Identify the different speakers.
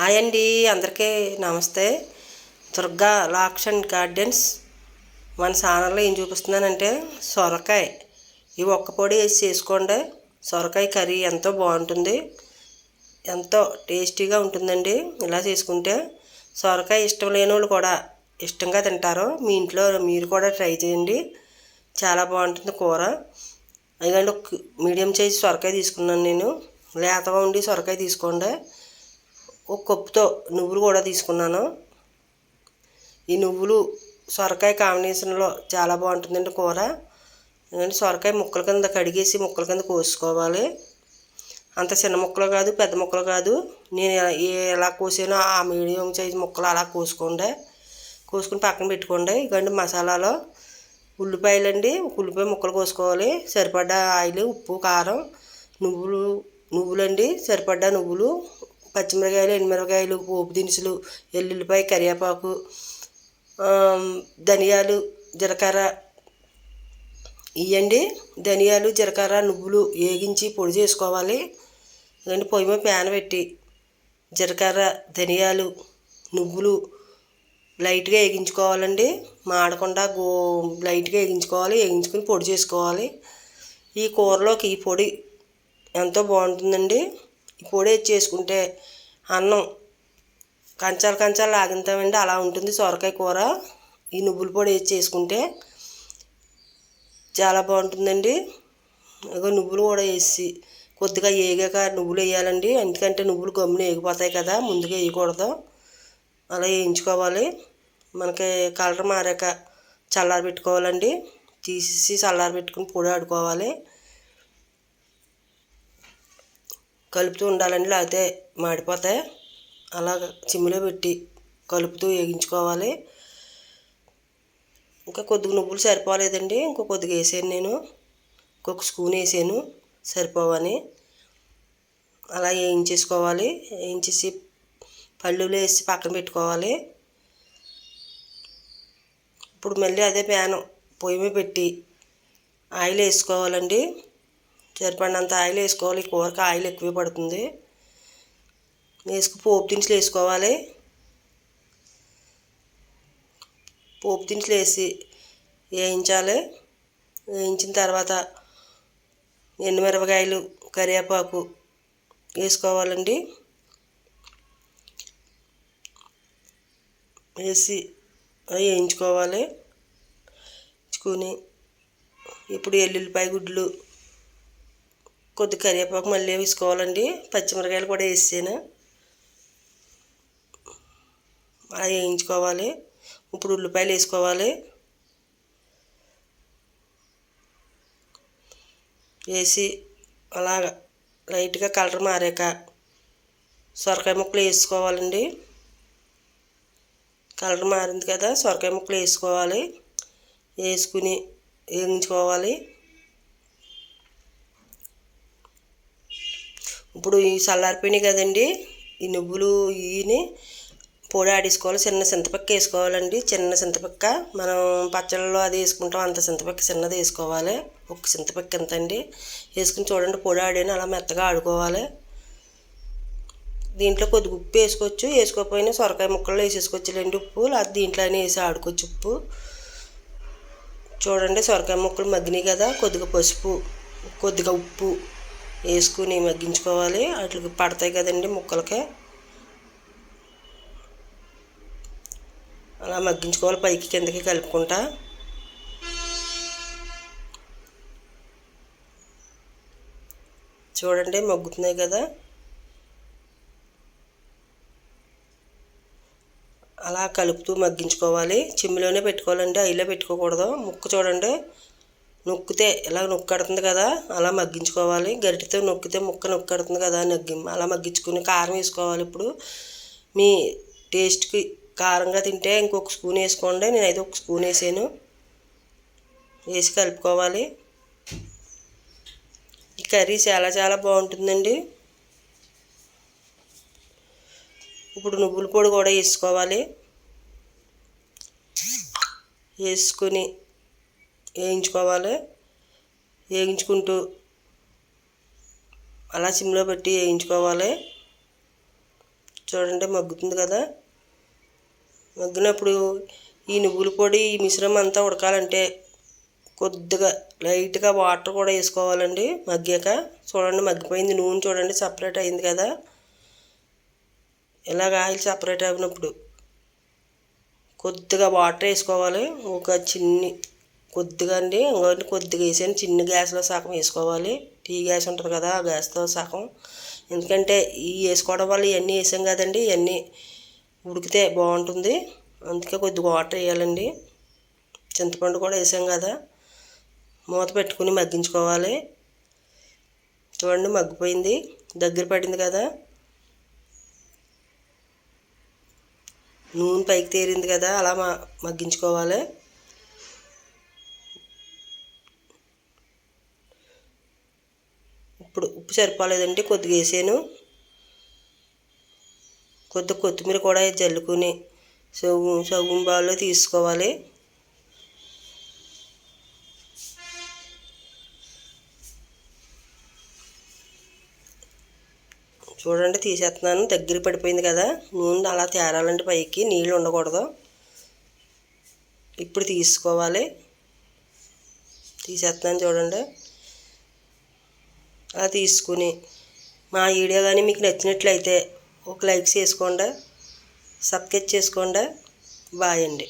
Speaker 1: Hi అండి అందరికీ నమస్తే. దుర్గా లాక్స్ అండ్ గార్డెన్స్ మన ఛానల్లో ఏం చూపిస్తున్నానంటే సొరకాయ. ఈ ఒక్క పొడి వేసి చేసుకోండి. సొరకాయ కర్రీ ఎంతో బాగుంటుంది. ఎంతో టేస్టీగా ఉంటుందండి. ఇలా చేసుకుంటే సొరకాయ ఇష్టం లేని వాళ్ళు కూడా ఇష్టంగా తింటారు. మీ ఇంట్లో మీరు కూడా ట్రై చేయండి. చాలా బాగుంటుంది కూర. అదిగండి ఒక మీడియం సైజ్ సొరకాయ తీసుకున్నాను నేను. లేతగా ఉండి సొరకాయ తీసుకోండి. ఒక కప్పుతో నువ్వులు కూడా తీసుకున్నాను. ఈ నువ్వులు సొరకాయ కాంబినేషన్లో చాలా బాగుంటుందండి కూర. ఎందుకంటే సొరకాయ ముక్కల కింద కడిగేసి ముక్కల కింద కోసుకోవాలి. అంత చిన్న ముక్కలు కాదు పెద్ద ముక్కలు కాదు. నేను ఎలా- కోసానో ఆ మీడియం సైజ్ ముక్కలు అలా కోసుకోండి. కోసుకుని పక్కన పెట్టుకోండి. ఇకండి మసాలాలో ఉల్లిపాయలండి ఉల్లిపాయ ముక్కలు కోసుకోవాలి. సరిపడ్డ ఆయిల్ ఉప్పు కారం నువ్వులు నువ్వులండి. సరిపడ్డ నువ్వులు పచ్చిమిరకాయలు ఎండుమిరకాయలు పోపు దినుసులు ఎల్లుల్లిపాయ కరివేపాకు ధనియాలు జీలకర్ర. ఇవ్వండి ధనియాలు జీలకర్ర నువ్వులు వేగించి పొడి చేసుకోవాలి. ఇవన్నీ పొయ్యి మీద ప్యాన్ పెట్టి జీలకర్ర ధనియాలు నువ్వులు లైట్గా వేగించుకోవాలండి. మాడకుండా గో లైట్గా వేగించుకోవాలి. వేగించుకుని పొడి చేసుకోవాలి. ఈ కూరలోకి ఈ పొడి ఎంతో బాగుంటుందండి. ఈ పొడి వేసి చేసుకుంటే అన్నం కంచాలు కంచాలు లాగింతామండి అలా ఉంటుంది. సొరకాయ కూర ఈ నువ్వుల పొడి వేసి చేసుకుంటే చాలా బాగుంటుందండి. ఇగో నువ్వులు కూడా వేసి కొద్దిగా వేగాక నువ్వులు వేయాలండి. ఎందుకంటే నువ్వులు గమ్మున వేగిపోతాయి కదా ముందుగా వేయకూడదు. అలా వేయించుకోవాలి. మనకి కలర్ మారాక చల్లారి పెట్టుకోవాలండి తీసేసి చల్లారబెట్టుకుని పొడి ఆడుకోవాలి. కలుపుతూ ఉండాలండి లేకపోతే మాడిపోతాయి. అలాగ చిమ్మిలో పెట్టి కలుపుతూ వేగించుకోవాలి ఇంకా కొద్దిగా నువ్వులు సరిపోలేదండి ఇంకో కొద్దిగా వేసాను నేను. ఇంకొక స్పూన్ వేసాను సరిపోవని. అలా వేయించేసుకోవాలి. వేయించేసి పళ్ళులో వేసి పక్కన పెట్టుకోవాలి. ఇప్పుడు మళ్ళీ అదే ప్యాన్ పొయ్యి మీద పెట్టి ఆయిల్ వేసుకోవాలండి. సరిపడినంత ఆయిల్ వేసుకోవాలి. ఈ కూరకి ఆయిల్ ఎక్కువ పడుతుంది. వేసుకు పోపు దినుసులు వేసుకోవాలి. పోపు దినుసులు వేసి వేయించాలి. వేయించిన తర్వాత ఎండుమిరపకాయలు కరివేపాకు వేసుకోవాలండి. వేసి అవి వేయించుకోవాలి. వేయించుకొని ఇప్పుడు ఎల్లుల్లిపాయ గుడ్లు కొద్ది కరివేపాకు మళ్ళీ వేసుకోవాలండి. పచ్చిమిరకాయలు కూడా వేసాను. అలా వేయించుకోవాలి. ఇప్పుడు ఉల్లిపాయలు వేసుకోవాలి. వేసి అలాగ లైట్గా కలర్ మారాక సొరకాయ ముక్కలు వేసుకోవాలండి. కలర్ మారింది కదా సొరకాయ ముక్కలు వేసుకోవాలి. వేసుకుని వేయించుకోవాలి. ఇప్పుడు ఈ చల్లారిపోయినాయి కదండి ఈ నువ్వులు ఇవి పొడి ఆడేసుకోవాలి చిన్న చింతపక్క వేసుకోవాలండి. చిన్న చింతపక్క మనం పచ్చళ్ళలో అది వేసుకుంటాం అంత చింతపక్క చిన్నది వేసుకోవాలి. ఒక చింతపక్క ఎంత అండి వేసుకుని చూడండి పొడి ఆడాను అలా మెత్తగా ఆడుకోవాలి. దీంట్లో కొద్దిగా ఉప్పు వేసుకోవచ్చు వేసుకోకపోయినా సొరకాయ ముక్కల్లో వేసేసుకోవచ్చులేండి ఉప్పు లేకపోతే దీంట్లోనే వేసి ఆడుకోవచ్చు ఉప్పు. చూడండి సొరకాయ ముక్కలు మగ్గినాయి కదా కొద్దిగా పసుపు కొద్దిగా ఉప్పు. వేసుకుని మగ్గించుకోవాలి. వాటికి పడతాయి కదండి ముక్కలకి. అలా మగ్గించుకోవాలి పైకి కిందకి కలుపుకుంటా. చూడండి మగ్గుతున్నాయి కదా. అలా కలుపుతూ మగ్గించుకోవాలి. చిమ్మిలోనే పెట్టుకోవాలండి. అయిలో పెట్టుకోకూడదు. ముక్క చూడండి. నొక్కితే ఇలా నొక్కడుతుంది కదా అలా మగ్గించుకోవాలి. గరిటితో నొక్కితే ముక్క నొక్కడుతుంది కదా నగ్గి అలా మగ్గించుకుని కారం వేసుకోవాలి ఇప్పుడు. మీ టేస్ట్కి కారంగా తింటే ఇంకొక స్పూన్ వేసుకోండి. నేనైతే ఒక స్పూన్ వేసాను. వేసి కలుపుకోవాలి. ఈ కర్రీ చాలా చాలా బాగుంటుందండి. ఇప్పుడు నువ్వుల పొడి కూడా వేసుకోవాలి. వేసుకొని వేయించుకోవాలి. వేయించుకుంటూ అలా సిమ్లో పెట్టి వేయించుకోవాలి. చూడండి మగ్గుతుంది కదా. మగ్గినప్పుడు ఈ నువ్వుల పొడి ఈ మిశ్రమం అంతా ఉడకాలంటే కొద్దిగా లైట్గా వాటర్ కూడా వేసుకోవాలండి మగ్గాక. చూడండి మగ్గిపోయింది. నూనె చూడండి సపరేట్ అయింది కదా. ఇలాగ ఆయిల్ సపరేట్ అయినప్పుడు కొద్దిగా వాటర్ వేసుకోవాలి. ఒక చిన్ని కొద్దిగా అండి ఇంకోటి కొద్దిగా వేసాను చిన్న గ్యాస్లో సగం వేసుకోవాలి. టీ గ్యాస్ ఉంటుంది కదా ఆ గ్యాస్తో సగం ఎందుకంటే ఈ వేసుకోవడం వల్ల ఇవన్నీ వేసాం కదండి ఇవన్నీ ఉడికితే బాగుంటుంది. అందుకే కొద్దిగా వాటర్ వేయాలండి. చింతపండు కూడా వేసాం కదా మూత పెట్టుకుని మగ్గించుకోవాలి. చూడండి మగ్గిపోయింది. దగ్గర పడింది కదా. నూనె పైకి తేరింది కదా అలా మగ్గించుకోవాలి ఇప్పుడు ఉప్పు సరిపోలేదండి కొద్దిగా వేసాను. కొద్దిగా కొత్తిమీర కూడా జల్లుకుని సగు సగుం బాల్లో తీసుకోవాలి. చూడండి తీసేస్తున్నాను. దగ్గర పడిపోయింది కదా నూనె అలా తేరాలంటే పైకి నీళ్ళు ఉండకూడదు. ఇప్పుడు తీసుకోవాలి. తీసేస్తున్నాను చూడండి. అలా తీసుకుని మా వీడియో కానీ మీకు నచ్చినట్లయితే ఒక లైక్ చేసుకోండి సబ్స్క్రైబ్ చేసుకోండి. బాయ్ అండి.